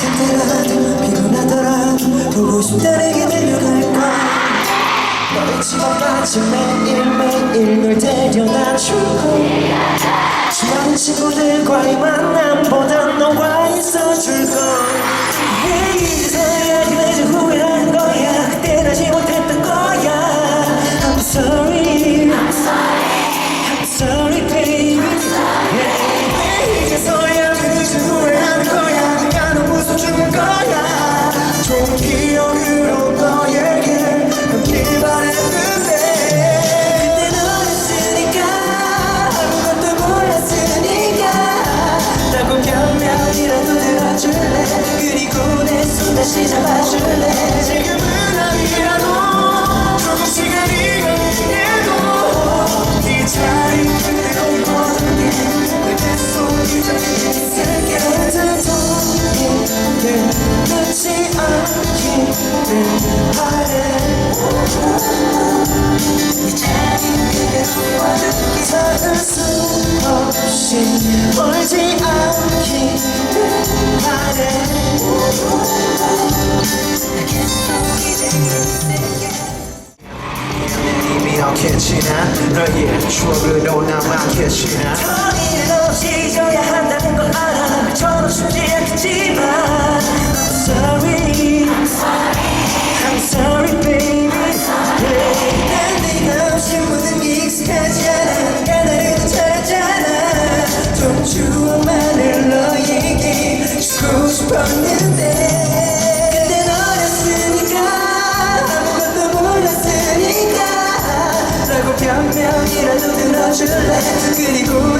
힘들어도 피곤하더라. 보고 싶다 내게 데려갈까? 너의 집 앞까지 매일매일 널 데려다주고 수많은 친구들과의 만남보다 너와 있어줄걸. 이제야 그래도 후회한 거야. 그때 다시 못했던 거야. I'm sorry. I'm sorry. I'm sorry baby. she's a bad 지나 너의 추억으로 남았겠지나? 멈출래 그리고